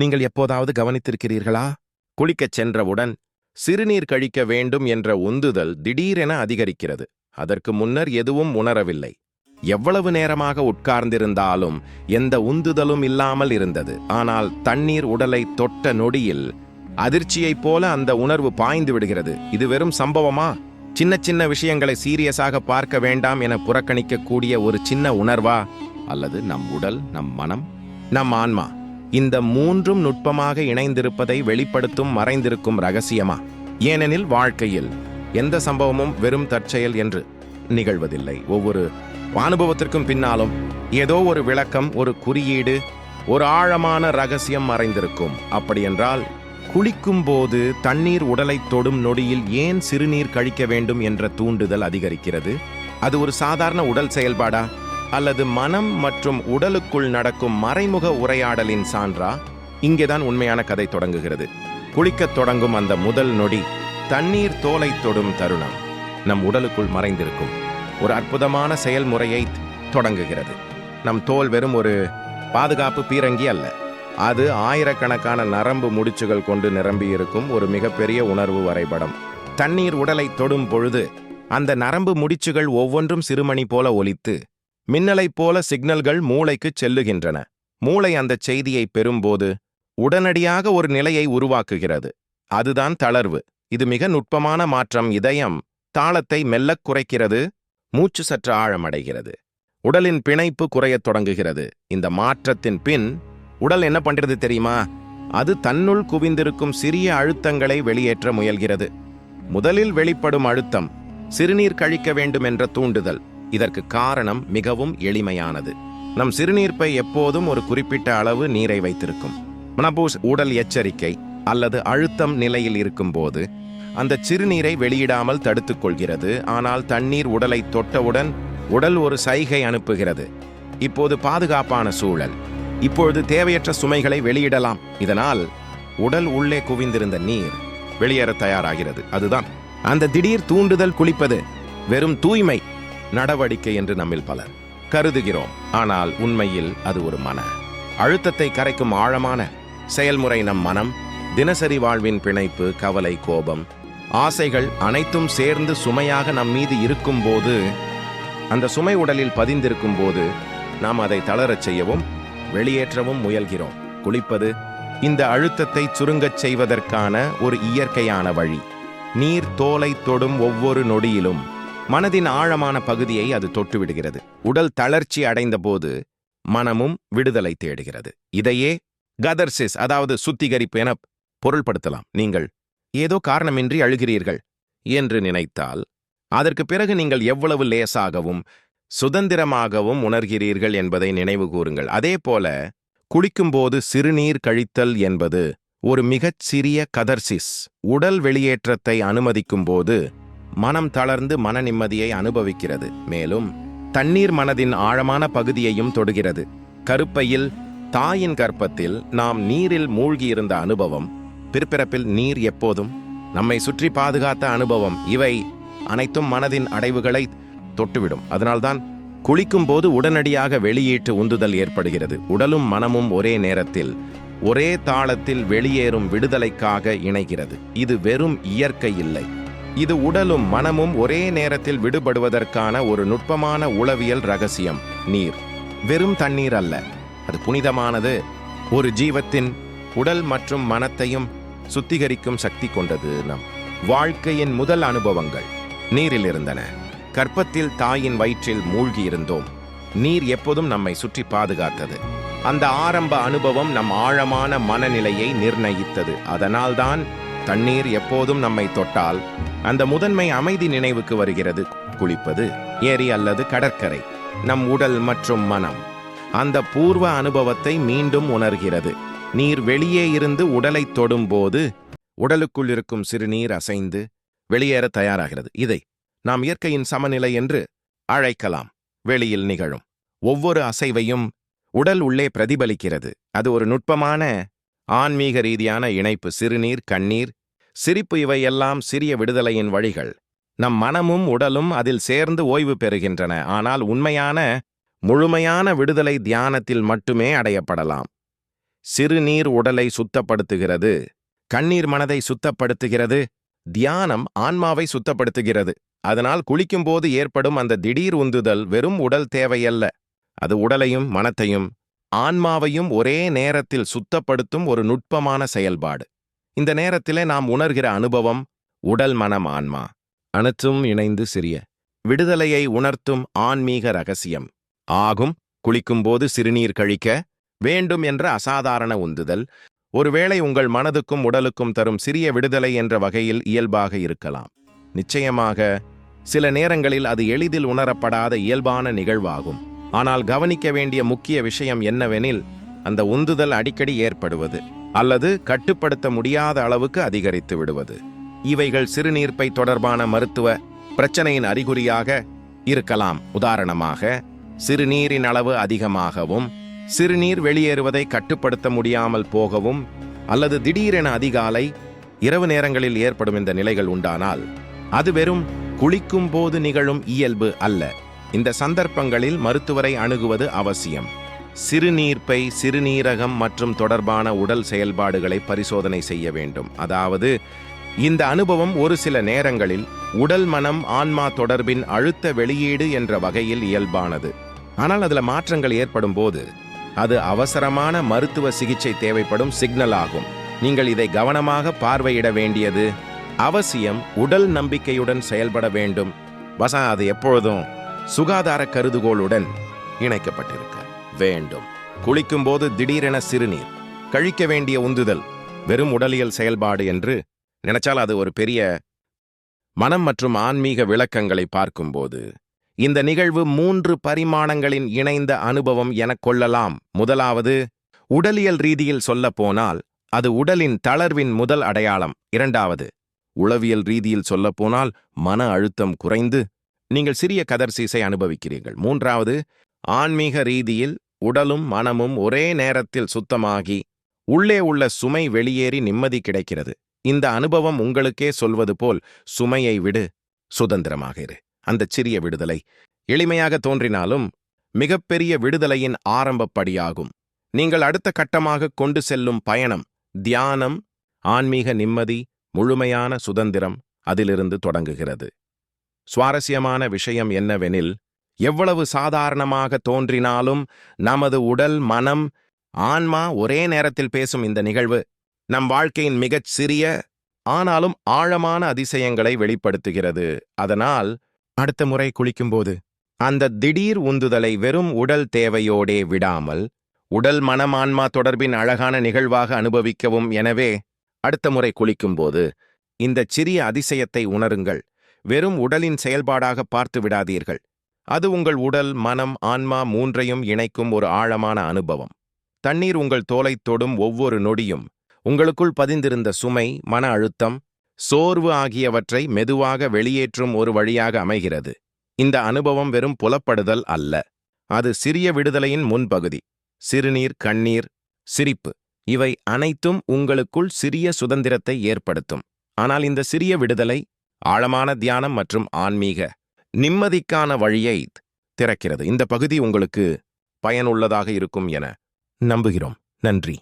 நீங்கள் எப்போதாவது கவனித்திருக்கிறீர்களா? குளிக்கச் சென்றவுடன் சிறுநீர் கழிக்க வேண்டும் என்ற உந்துதல் திடீரென அதிகரிக்கிறது. அதற்கு முன்னர் எதுவும் உணரவில்லை. எவ்வளவு நேரமாக உட்கார்ந்திருந்தாலும் எந்த உந்துதலும் இல்லாமல் இருந்தது. ஆனால் தண்ணீர் உடலை தொட்ட நொடியில் அதிர்ச்சியைப் போல அந்த உணர்வு பாய்ந்து விடுகிறது. இது வெறும் சம்பவமா? சின்ன சின்ன விஷயங்களை சீரியஸாக பார்க்க வேண்டாம் என புறக்கணிக்கக்கூடிய ஒரு சின்ன உணர்வா? அல்லது நம் உடல் நம் மனம் நம் ஆன்மா? இந்த மூன்றும் நுட்பமாக இணைந்திருப்பதை வெளிப்படுத்தும் மறைந்திருக்கும் ரகசியமா? ஏனெனில் வாழ்க்கையில் எந்த சம்பவமும் வெறும் தற்செயல் என்று நிகழ்வதில்லை. ஒவ்வொரு அனுபவத்திற்கும் பின்னாலும் ஏதோ ஒரு விளக்கம் ஒரு குறியீடு ஒரு ஆழமான ரகசியம் மறைந்திருக்கும். அப்படியென்றால் குளிக்கும் போது தண்ணீர் உடலை தொடும் நொடியில் ஏன் சிறுநீர் கழிக்க வேண்டும் என்ற தூண்டுதல் அதிகரிக்கிறது? அது ஒரு சாதாரண உடல் செயல்பாடா? அல்லது மனம் மற்றும் உடலுக்குள் நடக்கும் மறைமுக உரையாடலின் சான்றா? இங்கேதான் உண்மையான கதை தொடங்குகிறது. குளிக்கத் தொடங்கும் அந்த முதல் நொடி தண்ணீர் தோலை தொடும் தருணம் நம் உடலுக்குள் மறைந்திருக்கும். ஒரு அற்புதமான செயல்முறையை தொடங்குகிறது. நம் தோல் வெறும் ஒரு பாதுகாப்பு பீரங்கி அல்ல. அது ஆயிரக்கணக்கான நரம்பு முடிச்சுகள் கொண்டு நிரம்பியிருக்கும் ஒரு மிகப்பெரிய உணர்வு வரைபடம். தண்ணீர் உடலை தொடும் பொழுது அந்த நரம்பு முடிச்சுகள் ஒவ்வொன்றும் சிறுமணி போல ஒலித்து மின்னலைப் போல சிக்னல்கள் மூளைக்குச் செல்லுகின்றன. மூளை அந்த செய்தியை பெறும்போது உடனடியாக ஒரு நிலையை உருவாக்குகிறது. அதுதான் தளர்வு. இது மிக நுட்பமான மாற்றம். இதயம் தாளத்தை மெல்லக் குறைக்கிறது. மூச்சு சற்று ஆழமடைகிறது. உடலின் பிணைப்பு குறையத் தொடங்குகிறது. இந்த மாற்றத்தின் பின் உடல் என்ன பண்றது தெரியுமா? அது தன்னுள் குவிந்திருக்கும் சிறிய அழுத்தங்களை வெளியேற்ற முயல்கிறது. முதலில் வெளிப்படும் அழுத்தம் சிறுநீர் கழிக்க வேண்டும் என்ற தூண்டுதல். இதற்கு காரணம் மிகவும் எளிமையானது. நம் சிறுநீர்ப்பை எப்போதும் ஒரு குறிப்பிட்ட அளவு நீரை வைத்திருக்கும். மனபூஸ் உடல் எச்சரிக்கை அல்லது அழுத்தம் நிலையில் இருக்கும்போது அந்த சிறுநீரை வெளியிடாமல் தடுத்துக் கொள்கிறது. ஆனால் தண்ணீர் உடலை தொட்டவுடன் உடல் ஒரு சைகை அனுப்புகிறது. இப்போது பாதுகாப்பான சூழல். இப்பொழுது தேவையற்ற சுமைகளை வெளியிடலாம். இதனால் உடல் உள்ளே குவிந்திருந்த நீர் வெளியேற தயாராகிறது. அதுதான். அந்த திடீர் தூண்டுதல் குளிப்பது வெறும் தூய்மை நடவடிக்கை என்று நம்மில் பலர் கருதுகிறோம். ஆனால் உண்மையில் அது ஒரு மன அழுத்தத்தை கரைக்கும் ஆழமான செயல்முறை நம் மனம் தினசரி வாழ்வின் பிணைப்பு கவலை கோபம் ஆசைகள் அனைத்தும் சேர்ந்து சுமையாக நம் மீது இருக்கும் போது அந்த சுமை உடலில் பதிந்திருக்கும் போது நாம் அதை தளரச் செய்யவும் வெளியேற்றவும் முயல்கிறோம். குளிப்பது இந்த அழுத்தத்தை சுருங்கச் செய்வதற்கான ஒரு இயற்கையான வழி. நீர் தோலை தொடும் ஒவ்வொரு நொடியிலும் மனதின் ஆழமான பகுதியை அது தொட்டுவிடுகிறது. உடல் தளர்ச்சி அடைந்த போது மனமும் விடுதலை தேடுகிறது. இதையே கதர்சிஸ் அதாவது சுத்திகரிப்பு என பொருள்படுத்தலாம். நீங்கள் ஏதோ காரணமின்றி அழுகிறீர்கள் என்று நினைத்தால் அதற்கு பிறகு நீங்கள் எவ்வளவு லேசாகவும் சுதந்திரமாகவும் உணர்கிறீர்கள் என்பதை நினைவு கூறுங்கள். அதே போல குளிக்கும்போது சிறுநீர் கழித்தல் என்பது ஒரு மிகச் சிறிய கதர்சிஸ். உடல் வெளியேற்றத்தை அனுமதிக்கும் போது மனம் தளர்ந்து மன நிம்மதியை அனுபவிக்கிறது. மேலும் தண்ணீர் மனதின் ஆழமான பகுதியையும் தொடுகிறது. கருப்பையில் தாயின் கற்பத்தில் நாம் நீரில் மூழ்கியிருந்த அனுபவம் பிற்பிறப்பில் நீர் எப்போதும் நம்மை சுற்றி பாதுகாத்த அனுபவம் இவை அனைத்தும் மனதின் அடைவுகளை தொட்டுவிடும். அதனால்தான் குளிக்கும் போது உடனடியாக வெளியீட்டு உந்துதல் ஏற்படுகிறது. உடலும் மனமும் ஒரே நேரத்தில் ஒரே தாளத்தில் வெளியேறும் விடுதலைக்காக இணைகிறது. இது வெறும் இயற்கை இல்லை. இது உடலும் மனமும் ஒரே நேரத்தில் விடுபடுவதற்கான ஒரு நுட்பமான உளவியல் ரகசியம் நீர். வெறும் தண்ணீர் அல்ல. அது புனிதமானது. ஒரு ஜீவத்தின் உடல் மற்றும் மனத்தையும் சுத்திகரிக்கும் சக்தி கொண்டது நம் வாழ்க்கையின் முதல் அனுபவங்கள். நீரில் இருந்தன. கற்பத்தில் தாயின் வயிற்றில் மூழ்கியிருந்தோம் நீர் எப்போதும் நம்மை சுற்றி பாதுகாத்தது. அந்த ஆரம்ப அனுபவம் நம் ஆழமான மனநிலையை நிர்ணயித்தது. அதனால்தான் தண்ணீர் எப்போதும் நம்மை தொட்டால் அந்த முதன்மை அமைதி நினைவுக்கு வருகிறது. குளிப்பது ஏரி அல்லது கடற்கரை நம் உடல் மற்றும் மனம். அந்த பூர்வ அனுபவத்தை மீண்டும் உணர்கிறது. நீர் வெளியே இருந்து உடலை தொடும்போது உடலுக்குள் இருக்கும் சிறுநீர் அசைந்து வெளியேற தயாராகிறது. இதை நாம் இயற்கையின் சமநிலை என்று அழைக்கலாம். வெளியில் நிகழும் ஒவ்வொரு அசைவையும் உடல் உள்ளே பிரதிபலிக்கிறது. அது ஒரு நுட்பமான ஆன்மீக ரீதியான இணைப்பு சிறுநீர் கண்ணீர் சிரிப்பு இவையெல்லாம் சிறிய விடுதலையின் வழிகள். நம் மனமும் உடலும் அதில் சேர்ந்து ஓய்வு பெறுகின்றன ஆனால் உண்மையான முழுமையான விடுதலை தியானத்தில் மட்டுமே அடையப்படலாம். சிறுநீர் உடலை சுத்தப்படுத்துகிறது. கண்ணீர் மனதை சுத்தப்படுத்துகிறது. தியானம் ஆன்மாவை சுத்தப்படுத்துகிறது. அதனால் குளிக்கும்போது ஏற்படும் அந்த திடீர் உந்துதல் வெறும் உடல் தேவையல்ல. அது உடலையும் மனத்தையும் ஆன்மாவையும் ஒரே நேரத்தில் சுத்தப்படுத்தும் ஒரு நுட்பமான செயல்பாடு. இந்த நேரத்திலே நாம் உணர்கிற அனுபவம் உடல் மனம் ஆன்மா அனைத்தும் இணைந்து சிறிய விடுதலையை உணர்த்தும் ஆன்மீக ரகசியம். ஆகும் குளிக்கும்போது சிறுநீர் கழிக்க வேண்டும் என்ற அசாதாரண உந்துதல் ஒருவேளை உங்கள் மனதுக்கும் உடலுக்கும் தரும் சிறிய விடுதலை என்ற வகையில் இயல்பாக இருக்கலாம். நிச்சயமாக சில நேரங்களில் அது எளிதில் உணரப்படாத இயல்பான நிகழ்வாகும். ஆனால் கவனிக்க வேண்டிய முக்கிய விஷயம் என்னவெனில் அந்த உந்துதல் அடிக்கடி ஏற்படுவது அல்லது கட்டுப்படுத்த முடியாத அளவுக்கு அதிகரித்து விடுவது. இவைகள் சிறுநீர்ப்பை தொடர்பான மருத்துவ பிரச்சனையின் அறிகுறியாக இருக்கலாம். உதாரணமாக சிறுநீரின் அளவு அதிகமாகவும் சிறுநீர் வெளியேறுவதை கட்டுப்படுத்த முடியாமல் போகவும் அல்லது திடீரென அதிகாலை இரவு நேரங்களில் ஏற்படும் இந்த நிலைகள் உண்டானால் அது வெறும் குளிக்கும் போது நிகழும் இயல்பு அல்ல. இந்த சந்தர்ப்பங்களில் மருத்துவரை அணுகுவது அவசியம். சிறுநீர்ப்பை சிறுநீரகம் மற்றும் தொடர்பான உடல் செயல்பாடுகளை பரிசோதனை செய்ய வேண்டும். அதாவது இந்த அனுபவம் ஒரு சில நேரங்களில் உடல் மனம் ஆன்மா தொடர்பின் அழுத்த வெளியீடு என்ற வகையில் இயல்பானது. ஆனால் அதில் மாற்றங்கள் ஏற்படும் போது அது அவசரமான மருத்துவ சிகிச்சை தேவைப்படும் சிக்னல் ஆகும். நீங்கள் இதை கவனமாக பார்வையிட வேண்டியது அவசியம் உடல் நம்பிக்கையுடன் செயல்பட வேண்டும். வசா அது எப்பொழுதும் சுகாதார கருதுகோளுடன் இணைக்கப்பட்டிருக்க. வேண்டும். குளிக்கும் போது திடீரென சிறுநீர். கழிக்க வேண்டிய உந்துதல். வெறும் உடலியல் செயல்பாடு என்று நினைச்சால் அது ஒரு பெரிய மனம் மற்றும் ஆன்மீக விளக்கங்களை பார்க்கும்போது இந்த நிகழ்வு மூன்று பரிமாணங்களின் இணைந்த அனுபவம் எனக் கொள்ளலாம். முதலாவது உடலியல் ரீதியில் சொல்லப்போனால் அது உடலின் தளர்வின் முதல் அடையாளம். இரண்டாவது உளவியல் ரீதியில் சொல்லப்போனால் மன அழுத்தம் குறைந்து நீங்கள் சிறிய கதர்சீசை அனுபவிக்கிறீர்கள். மூன்றாவது ஆன்மீக ரீதியில் உடலும் மனமும் ஒரே நேரத்தில் சுத்தமாகி உள்ளே உள்ள சுமை வெளியேறி நிம்மதி கிடைக்கிறது. இந்த அனுபவம் உங்களுக்கே சொல்வது போல் சுமையை விடு சுதந்திரமாக இரு. அந்தச் சிறிய விடுதலை எளிமையாக தோன்றினாலும் மிகப்பெரிய விடுதலையின் ஆரம்பப் படியாகும் நீங்கள் அடுத்த கட்டமாக கொண்டு செல்லும் பயணம் தியானம் ஆன்மீக நிம்மதி முழுமையான சுதந்திரம் அதிலிருந்து தொடங்குகிறது. சுவாரஸ்யமான விஷயம் என்னவெனில் எவ்வளவு சாதாரணமாக தோன்றினாலும் நமது உடல் மனம் ஆன்மா ஒரே நேரத்தில் பேசும் இந்த நிகழ்வு நம் வாழ்க்கையின் மிகச் சிறிய ஆனாலும் ஆழமான அதிசயங்களை வெளிப்படுத்துகிறது. அதனால் அடுத்த முறை குளிக்கும்போது அந்த திடீர் உந்துதலை வெறும் உடல் தேவையோடே விடாமல் உடல் மனம் ஆன்மா தொடர்பின் அழகான நிகழ்வாக அனுபவிக்கவும். எனவே அடுத்த முறை குளிக்கும்போது இந்தச் சிறிய அதிசயத்தை உணருங்கள். வெறும் உடலின் செயல்பாடாக பார்த்து விடாதீர்கள். அது உங்கள் உடல் மனம் ஆன்மா மூன்றையும் இணைக்கும் ஒரு ஆழமான அனுபவம். தண்ணீர் உங்கள் தோலை தொடும் ஒவ்வொரு நொடியும் உங்களுக்குள் பதிந்திருந்த சுமை மன அழுத்தம் சோர்வு ஆகியவற்றை மெதுவாக வெளியேற்றும் ஒரு வழியாக அமைகிறது. இந்த அனுபவம் வெறும் புலப்படுதல் அல்ல. அது சிறிய விடுதலையின் முன்பகுதி. சிறுநீர் கண்ணீர் சிரிப்பு இவை அனைத்தும் உங்களுக்குள் சிறிய சுதந்திரத்தை ஏற்படுத்தும். ஆனால் இந்த சிறிய விடுதலை ஆழமான தியானம் மற்றும் ஆன்மீக நிம்மதிக்கான வழியை திறக்கிறது. இந்த பகுதி உங்களுக்கு பயனுள்ளதாக இருக்கும் என நம்புகிறோம். நன்றி.